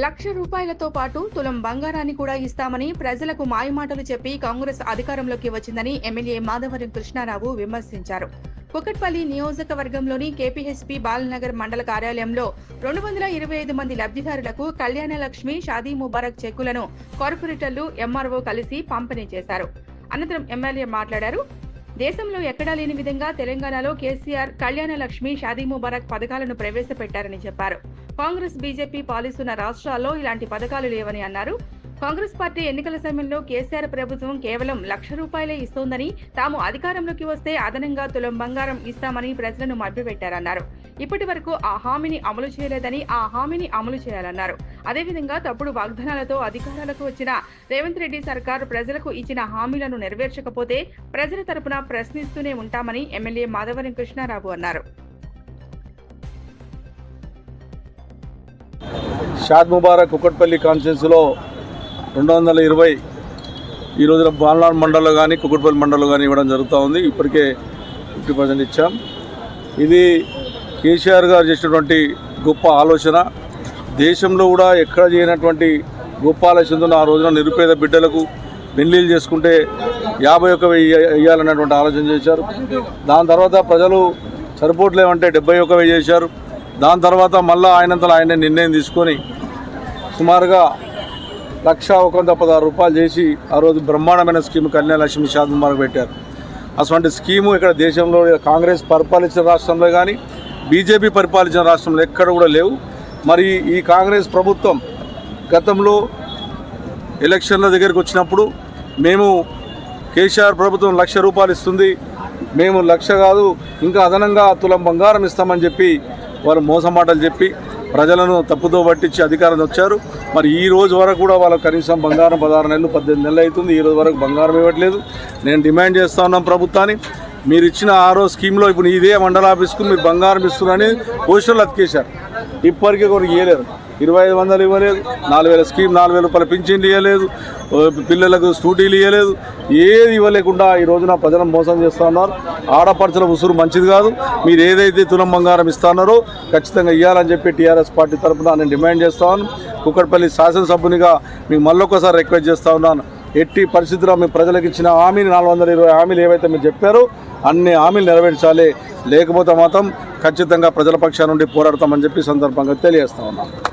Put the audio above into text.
లక్ష రూపాయలతో పాటు తులం బంగారాన్ని కూడా ఇస్తామని ప్రజలకు మాయమాటలు చెప్పి కాంగ్రెస్ అధికారంలోకి వచ్చిందని ఎమ్మెల్యే మాధవరం కృష్ణారావు విమర్శించారు. కుకట్పల్లి నియోజకవర్గంలోని కేపీహెచ్పీ బాలనగర్ మండల కార్యాలయంలో రెండు వందల ఇరవై ఐదు మంది లబ్ధిదారులకు కళ్యాణ లక్ష్మి షాదీ ముబారక్ చెక్కులను కార్పొరేటర్లు ఎంఆర్ఓ కలిసి పంపిణీ చేశారు. అనంతరం ఎమ్మెల్యే మాట్లాడారు దేశంలో ఎక్కడా లేని విధంగా తెలంగాణలో కేసీఆర్ కళ్యాణ లక్ష్మి షాదీ ముబారక్ పథకాలను ప్రవేశపెట్టారని చెప్పారు. కాంగ్రెస్ బీజేపీ పాలిస్తున్న రాష్ట్రాల్లో ఇలాంటి పథకాలు లేవని అన్నారు. కాంగ్రెస్ పార్టీ ఎన్నికల సమయంలో కేసీఆర్ ప్రభుత్వం కేవలం లక్ష రూపాయలే ఇస్తోందని తాము అధికారంలోకి వస్తే అదనంగా తులం బంగారం ఇస్తామని ప్రజలను మభ్యపెట్టారన్నారు. ఇప్పటి వరకు ఆ హామీని అమలు చేయలేదని ఆ హామీని అమలు చేయాలన్నారు. అదేవిధంగా తప్పుడు వాగ్దానాలతో అధికారాలకు వచ్చిన రేవంత్ రెడ్డి సర్కార్ ప్రజలకు ఇచ్చిన హామీలను నెరవేర్చకపోతే ప్రజల తరపున ప్రశ్నిస్తూనే ఉంటామని ఎమ్మెల్యే మాధవరం కృష్ణారావు అన్నారు. షాద్ ముబారక్ కుకట్పల్లి కాన్స్టిట్యున్సీలో రెండు వందల ఇరవై ఈ రోజున బాలనాడు మండల్లో కానీ కుకట్పల్లి మండల్లో కానీ ఇవ్వడం జరుగుతూ ఉంది. ఇప్పటికే ఫిఫ్టీ పర్సెంట్ ఇచ్చాం. ఇది కేసీఆర్ గారు చేసినటువంటి గొప్ప ఆలోచన. దేశంలో కూడా ఎక్కడ చేయనటువంటి గొప్ప ఆలోచనతో ఆ రోజున నిరుపేద బిడ్డలకు పెళ్ళిళ్ళు చేసుకుంటే యాభై ఒక్క వెయ్యి వేయాలన్నటువంటి ఆలోచన చేశారు. దాని తర్వాత ప్రజలు సరిపోవట్లేమంటే డెబ్బై ఒక్క వెయ్యి చేశారు. దాని తర్వాత మళ్ళీ ఆయనంతలో ఆయన నిర్ణయం తీసుకొని సుమారుగా లక్ష ఒక వంద పదహారు రూపాయలు చేసి ఆ రోజు బ్రహ్మాండమైన స్కీమ్ కన్యాలక్ష్మి లక్ష్మి షాద్ పెట్టారు. అటువంటి స్కీము ఇక్కడ దేశంలో కాంగ్రెస్ పరిపాలించిన రాష్ట్రంలో కానీ బీజేపీ పరిపాలించిన రాష్ట్రంలో ఎక్కడ కూడా లేవు. మరి ఈ కాంగ్రెస్ ప్రభుత్వం గతంలో ఎలక్షన్ల దగ్గరికి వచ్చినప్పుడు మేము కేసీఆర్ ప్రభుత్వం లక్ష రూపాయలు ఇస్తుంది మేము లక్ష కాదు ఇంకా అదనంగా తులం బంగారం ఇస్తామని చెప్పి వారు మోసం మాటలు చెప్పి ప్రజలను తప్పుదో పట్టించి అధికారం వచ్చారు. మరి ఈ రోజు వరకు కూడా వాళ్ళకి కనీసం బంగారం పదహారు నెలలు పద్దెనిమిది నెలలు అవుతుంది. ఈ రోజు వరకు బంగారం ఇవ్వట్లేదు. నేను డిమాండ్ చేస్తా ఉన్నాం ప్రభుత్వాన్ని. మీరు ఇచ్చిన ఆరో స్కీమ్లో ఇప్పుడు ఇదే మండల ఆఫీస్కు మీరు బంగారం ఇస్తున్నారని పోస్టర్లు అతికేశారు. ఇప్పటికీ కూడా ఇవ్వలేరు ఇరవై ఐదు వందలు ఇవ్వలేదు. నాలుగు వేల స్కీమ్ నాలుగు వేల రూపాయలు పింఛన్లు ఇవ్వలేదు పిల్లలకు స్కూటీలు ఇవ్వలేదు ఏది ఇవ్వలేకుండా ఈ రోజున ప్రజలను మోసం చేస్తూ ఉన్నారు. ఆడపడుచుల ఉసురు మంచిది కాదు. మీరు ఏదైతే తులం బంగారం ఇస్తున్నారో ఖచ్చితంగా ఇవ్వాలని చెప్పి టీఆర్ఎస్ పార్టీ తరఫున నేను డిమాండ్ చేస్తా కుక్కడపల్లి శాసనసభ్యునిగా మీకు మళ్ళొకసారి రిక్వెస్ట్ చేస్తా ఉన్నాను. ఎట్టి పరిస్థితుల్లో మీ ప్రజలకు ఇచ్చిన హామీని నాలుగు వందల ఇరవై హామీలు ఏవైతే మీరు చెప్పారో అన్ని హామీలు నెరవేర్చాలి. లేకపోతే మాత్రం ఖచ్చితంగా ప్రజల పక్షాన నుండి పోరాడతామని చెప్పి సందర్భంగా తెలియజేస్తా ఉన్నాను.